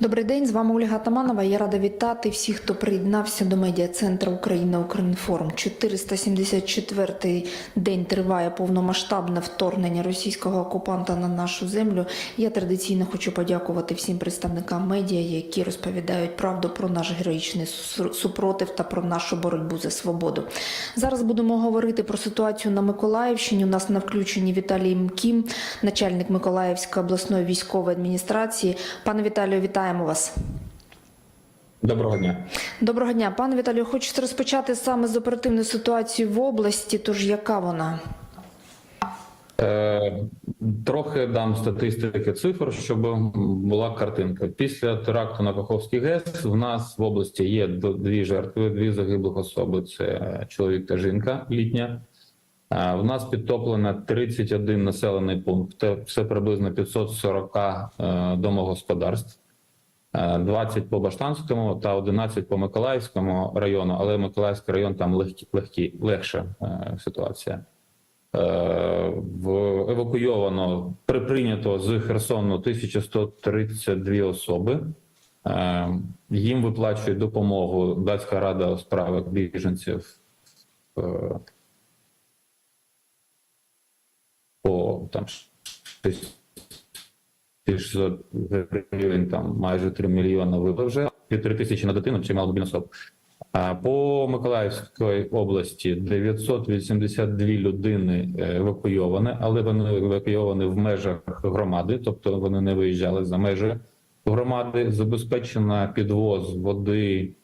Добрий день, з вами Ольга Таманова. Я рада вітати всіх, хто приєднався до медіа центру Україна Укрінформ. 474-й день триває повномасштабне вторгнення російського окупанта на нашу землю. Я традиційно хочу подякувати всім представникам медіа, які розповідають правду про наш героїчний супротив та про нашу боротьбу за свободу. Зараз будемо говорити про ситуацію на Миколаївщині. У нас на включенні Віталій Мкім, начальник Миколаївської обласної військової адміністрації. Пане Віталію, вітаємо вас. Доброго дня. Доброго дня, пане Віталію. Хочеться розпочати саме з оперативної ситуації в області. Тож яка вона? Е, трохи дам статистики цифр, щоб була картинка. Після теракту на Каховський ГЕС в нас в області є дві жертви, дві загиблих особи. Це чоловік та жінка літня. Е, В нас підтоплено 31 населений пункт. Це- Це приблизно 540 е, домогосподарств. Е, 20 по Баштанському та 11 по Миколаївському району, але Миколаївський район там легкі, легкі, легша е, ситуація. Е, евакуйовано при прийнято з Херсону 1132 особи. Е, Їм виплачує допомогу Датська рада у справах біженців е, по там 600 гривень, там майже 3 мільйони виплат вже півтори тисячі на дитину чи маломобільну особу. А По Миколаївській області 982 людини е, евакуйовані, але вони евакуйовані в межах громади, тобто вони не виїжджали за межі громади. Забезпечена підвоз води,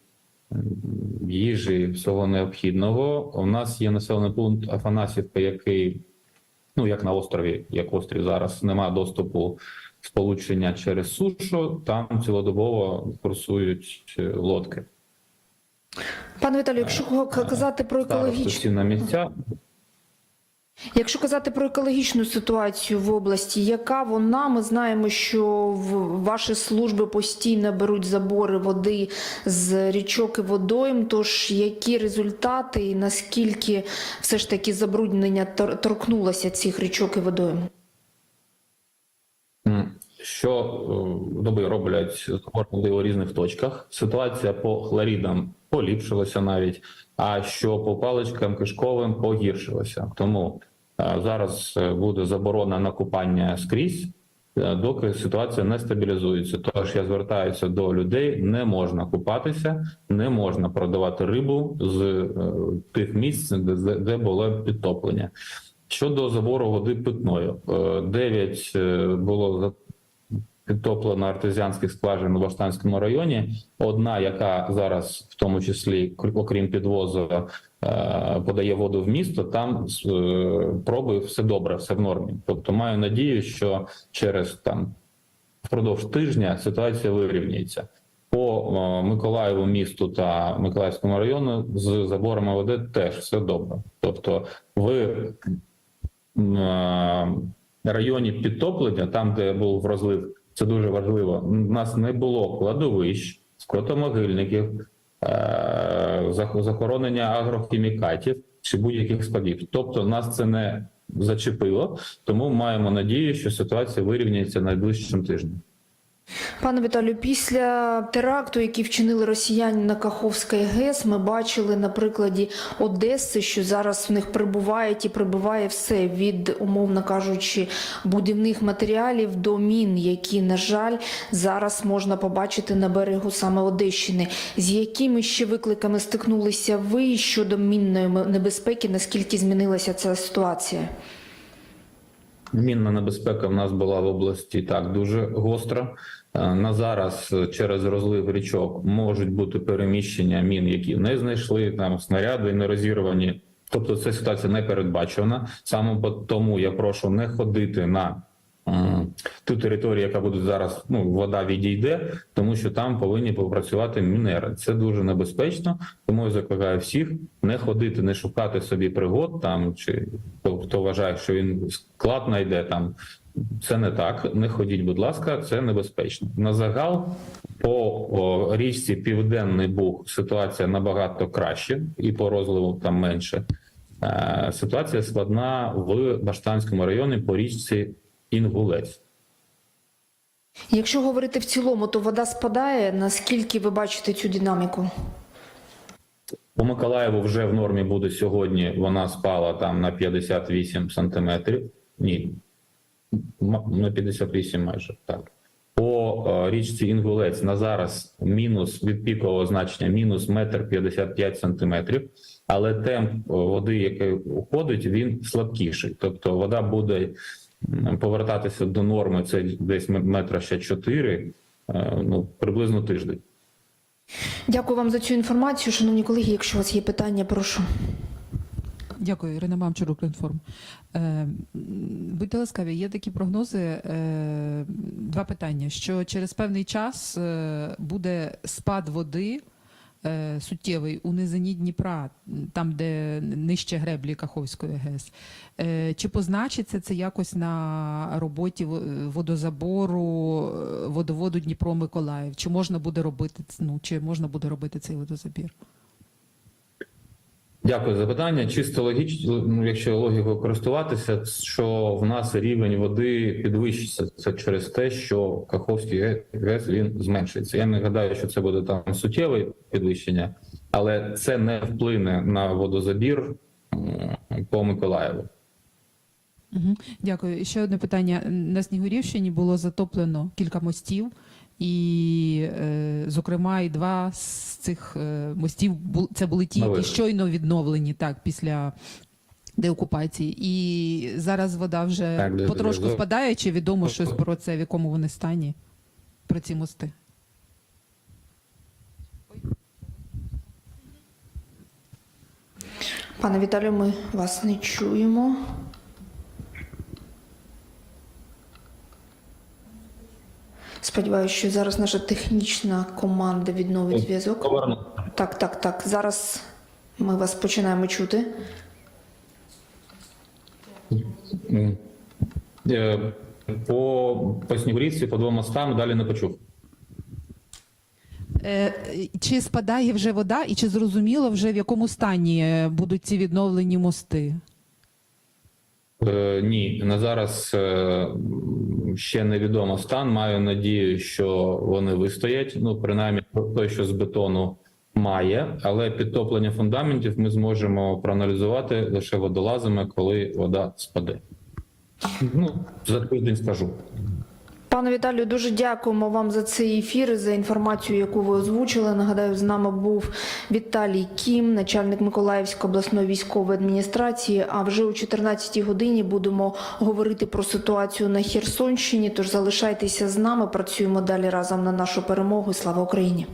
їжі, всього необхідного. У нас є населений пункт Афанасівка, який, ну як на острові, як острів зараз, немає доступу сполучення через сушу. Там цілодобово курсують е, лодки. Пане Віталію, якщо казати про екологічну, на місця. якщо казати про екологічну ситуацію в області, яка вона? Ми знаємо, що ваші служби постійно беруть забори води з річок і водойм. Тож які результати і наскільки все ж таки забруднення торкнулося цих річок і водойм? Що е, доби роблять води у різних точках. Ситуація по хлорідам поліпшилася навіть, а що по паличкам кишковим погіршилася. Тому е, зараз е, буде заборона на купання скрізь, доки ситуація не стабілізується. Тож я звертаюся до людей: не можна купатися, не можна продавати рибу з тих місць, де, де було підтоплення. Щодо забору води питною, 9 було підтоплено артезіанських скважин у Баштанському районі. Одна, яка зараз, в тому числі, кр- окрім підвозу, е, подає воду в місто. Там е, проби все добре, все в нормі. Тобто маю надію, що через там впродовж тижня ситуація вирівняється. По е, Миколаєву місту та Миколаївському району з заборами води теж все добре. Тобто, в районі підтоплення, там де був розлив, це дуже важливо. У нас не було кладовищ, скотомогильників, е, захоронення агрохімікатів чи будь-яких складів. Тобто, нас це не зачепило, тому маємо надію, що ситуація вирівняється найближчим тижнем. Пане Віталію, після теракту, який вчинили росіяни на Каховській ГЕС, ми бачили на прикладі Одеси, що зараз в них прибувають і прибуває все від, умовно кажучи, будівних матеріалів до мін, які, на жаль, зараз можна побачити на берегу саме Одещини. З якими ще викликами стикнулися ви щодо мінної небезпеки? Наскільки змінилася ця ситуація? Мінна небезпека в нас була в області так дуже гостра. Е, На зараз е, через розлив річок можуть бути переміщення мін, які не знайшли там снаряди не розірвані. Тобто, ця ситуація не передбачена. Саме тому я прошу не ходити на ту територію, яка буде зараз. Ну вода відійде, тому що там повинні попрацювати мінери. Це дуже небезпечно. Тому я закликаю всіх не ходити, не шукати собі пригод там, чи хто, вважає, що він склад знайде там. Це не так. Не ходіть, будь ласка, це небезпечно. На загал по річці Південний Буг ситуація набагато краще, і по розливу там менше. Е, ситуація складна в Баштанському районі по річці Інгулець. Якщо говорити в цілому, то вода спадає. Наскільки ви бачите цю динаміку? По Миколаєву вже в нормі буде сьогодні. Вона спала там на 58 сантиметрів. Ні, на 58 майже так. По е, річці Інгулець на зараз мінус від пікового значення мінус метр 55 сантиметрів, але темп е, води, який уходить, він слабкіший. Тобто вода буде повертатися до норми. Це десь метра ще 4, е, ну приблизно тиждень. Дякую вам за цю інформацію, шановні колеги. Якщо у вас є питання, прошу. Дякую, Ірина Мамчур, Укрінформ. Е, будьте ласкаві, є такі прогнози. Е, два питання: що через певний час е, буде спад води суттєвий у низині Дніпра, там, де нижче греблі Каховської ГЕС. Е, чи позначиться це якось на роботі во- водозабору е, водоводу Дніпро-Миколаїв? Чи можна буде робити ну, чи можна буде робити цей водозабір? Дякую за питання. Чисто логічно, ну, якщо логікою користуватися, що в нас рівень води підвищиться. Це через те, що Каховський ГЕС він зменшується. Я не гадаю, що це буде там суттєве підвищення, але це не вплине на водозабір по Миколаєву. Дякую. Ще одне питання. На Снігурівщині було затоплено кілька мостів, і, е, зокрема, і два з цих е, мостів це були ті, які щойно відновлені так після. Деокупації, і зараз вода вже Так, потрошку де- спадає. Чи відомо щось про це, в якому вони стані? Про ці мости? Пане Віталію, ми вас не чуємо. Сподіваюся, що зараз наша технічна команда відновить зв'язок. Так, так, так. Зараз ми вас починаємо чути. Е, По, по Снігурівці, по двом мостам далі не почув. Е, чи спадає вже вода, і чи зрозуміло вже в якому стані е, будуть ці відновлені мости? Е, ні, на зараз ще невідомо стан. Маю надію, що вони вистоять. Ну, принаймні, той, що з бетону має, але підтоплення фундаментів ми зможемо проаналізувати лише водолазами, коли вода спаде. Ну, за тиждень скажу. Пане Віталію, дуже дякуємо вам за цей ефір за інформацію, яку ви озвучили. Нагадаю, з нами був Віталій Кім, начальник Миколаївської обласної військової адміністрації. А вже о 14 годині будемо говорити про ситуацію на Херсонщині. Тож залишайтеся з нами. Працюємо далі разом на нашу перемогу. Слава Україні!